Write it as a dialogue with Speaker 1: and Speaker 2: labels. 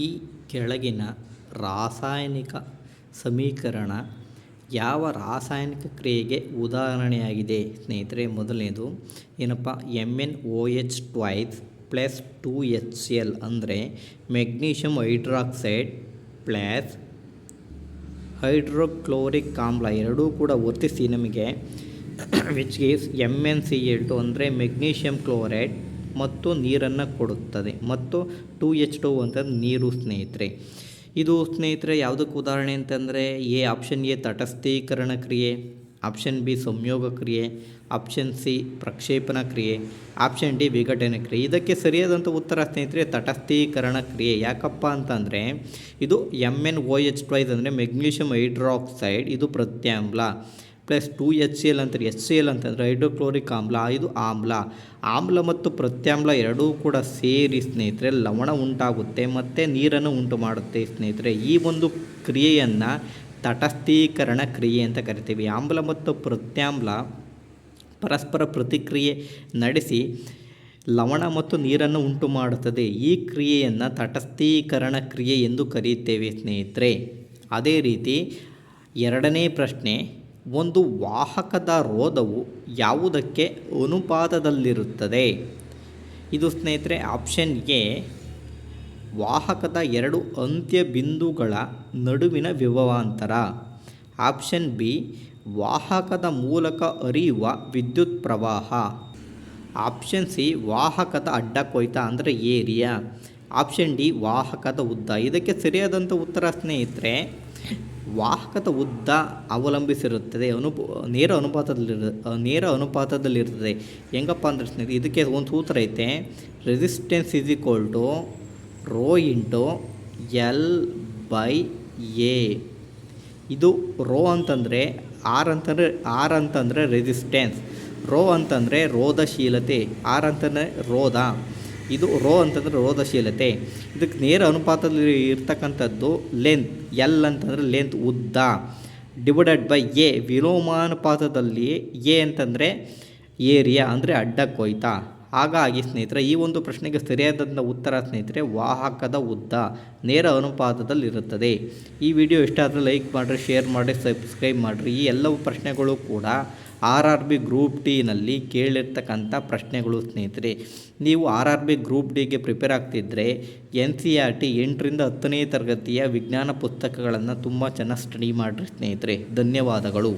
Speaker 1: ಈ ಕೆಳಗಿನ ರಾಸಾಯನಿಕ ಸಮೀಕರಣ ಯಾವ ರಾಸಾಯನಿಕ ಕ್ರಿಯೆಗೆ ಉದಾಹರಣೆಯಾಗಿದೆ? ಸ್ನೇಹಿತರೆ, ಮೊದಲನೇದು ಏನಪ್ಪ? M N O H twice plus two H L ಅಂದರೆ ಮೆಗ್ನೀಷಿಯಮ್ ಹೈಡ್ರಾಕ್ಸೈಡ್ ಪ್ಲಸ್ ಹೈಡ್ರೋಕ್ಲೋರಿಕ್ ಆಮ್ಲ ಎರಡೂ ಕೂಡ ವರ್ತಿಸಿ ನಮಗೆ which gives M N C L two ಅಂದರೆ ಮೆಗ್ನೀಷಿಯಮ್ ಕ್ಲೋರೈಡ್ ಮತ್ತು ನೀರನ್ನು ಕೊಡುತ್ತದೆ. ಮತ್ತು ಟು ಎಚ್ ಟು ಅಂತ ನೀರು ಸ್ನೇಹಿತರೆ. ಇದು ಸ್ನೇಹಿತರೆ ಯಾವುದಕ್ಕೆ ಉದಾಹರಣೆ ಅಂತಂದರೆ ಎ ಆಪ್ಷನ್ ಎ ತಟಸ್ಥೀಕರಣ ಕ್ರಿಯೆ, ಆಪ್ಷನ್ ಬಿ ಸಂಯೋಗ ಕ್ರಿಯೆ, ಆಪ್ಷನ್ ಸಿ ಪ್ರಕ್ಷೇಪಣ ಕ್ರಿಯೆ, ಆಪ್ಷನ್ ಡಿ ವಿಘಟನೆ ಕ್ರಿಯೆ. ಇದಕ್ಕೆ ಸರಿಯಾದಂಥ ಉತ್ತರ ಸ್ನೇಹಿತರೆ ತಟಸ್ಥೀಕರಣ ಕ್ರಿಯೆ. ಯಾಕಪ್ಪ ಅಂತಂದರೆ ಇದು M N O H twice ಅಂದರೆ ಮೆಗ್ನೀಷಿಯಂ ಹೈಡ್ರಾಕ್ಸೈಡ್, ಇದು ಪ್ರತ್ಯಾಮ್ಲ plus two H C L ಅಂತಾರೆ ಎಚ್ ಸಿ ಎಲ್ ಅಂತಂದರೆ ಹೈಡ್ರೋಕ್ಲೋರಿಕ್ ಆಮ್ಲ, ಇದು ಆಮ್ಲ. ಆಮ್ಲ ಮತ್ತು ಪ್ರತ್ಯಾಮ್ಲ ಎರಡೂ ಕೂಡ ಸೇರಿ ಸ್ನೇಹಿತರೆ, ಲವಣ ಉಂಟಾಗುತ್ತೆ ಮತ್ತು ನೀರನ್ನು ಉಂಟು ಮಾಡುತ್ತೆ ಸ್ನೇಹಿತರೆ. ಈ ಒಂದು ಕ್ರಿಯೆಯನ್ನು ತಟಸ್ಥೀಕರಣ ಕ್ರಿಯೆ ಅಂತ ಕರಿತೀವಿ. ಆಮ್ಲ ಮತ್ತು ಪ್ರತ್ಯಾಮ್ಲ ಪರಸ್ಪರ ಪ್ರತಿಕ್ರಿಯೆ ನಡೆಸಿ ಲವಣ ಮತ್ತು ನೀರನ್ನು ಉಂಟು ಮಾಡುತ್ತದೆ. ಈ ಕ್ರಿಯೆಯನ್ನು ತಟಸ್ಥೀಕರಣ ಕ್ರಿಯೆ ಎಂದು ಕರೆಯುತ್ತೇವೆ ಸ್ನೇಹಿತರೆ. ಅದೇ ರೀತಿ ಎರಡನೇ ಪ್ರಶ್ನೆ ಒಂದು ವಾಹಕದ ರೋಧವು ಯಾವುದಕ್ಕೆ ಅನುಪಾತದಲ್ಲಿರುತ್ತದೆ? ಇದು ಸ್ನೇಹಿತರೆ ಆಪ್ಷನ್ ಎ ವಾಹಕದ ಎರಡು ಅಂತ್ಯ ಬಿಂದುಗಳ ನಡುವಿನ ವಿಭವಾಂತರ. ಆಪ್ಷನ್ ಬಿ ವಾಹಕದ ಮೂಲಕ ಹರಿಯುವ ವಿದ್ಯುತ್ ಪ್ರವಾಹ. ಆಪ್ಷನ್ ಸಿ ವಾಹಕದ ಅಡ್ಡ ಕೊಯ್ತ ಅಂದರೆ ಏರಿಯಾ. ಆಪ್ಷನ್ ಡಿ ವಾಹಕದ ಉದ್ದ. ಇದಕ್ಕೆ ಸರಿಯಾದಂಥ ಉತ್ತರ ಸ್ನೇಹಿತರೆ ವಾಹಕದ ಉದ್ದ ಅವಲಂಬಿಸಿರುತ್ತದೆ ಅನುಪ ನೇರ ಅನುಪಾತದಲ್ಲಿ ನೇರ ಅನುಪಾತದಲ್ಲಿರ್ತದೆ ಹೆಂಗಪ್ಪ ಅಂದ್ರೆ ಸ್ನೇಹಿತರೆ, ಇದಕ್ಕೆ ಒಂದು ಸೂತ್ರ ಐತೆ. Resistance is equal to rho into L by A ಇದು ರೋ ಅಂತಂದರೆ ಆರ್ ಅಂತಂದರೆ ಆರ್ ಅಂತಂದರೆ ರೆಸಿಸ್ಟೆನ್ಸ್ ರೋ ಅಂತಂದರೆ ರೋಧಶೀಲತೆ ಆರ್ ಅಂತಂದರೆ ರೋಧ. ಇದು ರೋ ಅಂತಂದರೆ ರೋಧಶೀಲತೆ ಇದಕ್ಕೆ ನೇರ ಅನುಪಾತದಲ್ಲಿ ಇರ್ತಕ್ಕಂಥದ್ದು ಲೆಂತ್, ಎಲ್ ಅಂತಂದರೆ ಲೆಂತ್ ಉದ್ದ. ಡಿವೈಡೆಡ್ ಬೈ ಎ, ವಿಲೋಮಾನುಪಾತದಲ್ಲಿ ಎ ಅಂತಂದರೆ ಏರಿಯಾ, ಅಂದರೆ ಅಡ್ಡ ಕೊಯ್ತ. ಹಾಗಾಗಿ ಸ್ನೇಹಿತರೆ, ಈ ಒಂದು ಪ್ರಶ್ನೆಗೆ ಸರಿಯಾದಂಥ ಉತ್ತರ ಸ್ನೇಹಿತರೆ, ವಾಹಕದ ಉದ್ದ ನೇರ ಅನುಪಾತದಲ್ಲಿರುತ್ತದೆ. ಈ ವಿಡಿಯೋ ಇಷ್ಟ ಆದರೆ ಲೈಕ್ ಮಾಡಿರಿ, ಶೇರ್ ಮಾಡಿ ಸಬ್ಸ್ಕ್ರೈಬ್ ಮಾಡಿರಿ. ಈ ಎಲ್ಲ ಪ್ರಶ್ನೆಗಳು ಕೂಡ ಆರ್ ಆರ್ ಬಿ ಗ್ರೂಪ್ ಡಿನಲ್ಲಿ ಕೇಳಿರ್ತಕ್ಕಂಥ ಪ್ರಶ್ನೆಗಳು ಸ್ನೇಹಿತರೆ. ನೀವು ಆರ್ ಆರ್ ಬಿ ಗ್ರೂಪ್ ಡಿಗೆ ಪ್ರಿಪೇರ್ ಆಗ್ತಿದ್ದರೆ ಎನ್ ಸಿ ಆರ್ ಟಿ ಎಂಟರಿಂದ ಹತ್ತನೇ ತರಗತಿಯ ವಿಜ್ಞಾನ ಪುಸ್ತಕಗಳನ್ನು ತುಂಬ ಚೆನ್ನಾಗಿ ಸ್ಟಡಿ ಮಾಡಿರಿ ಸ್ನೇಹಿತರೆ. ಧನ್ಯವಾದಗಳು.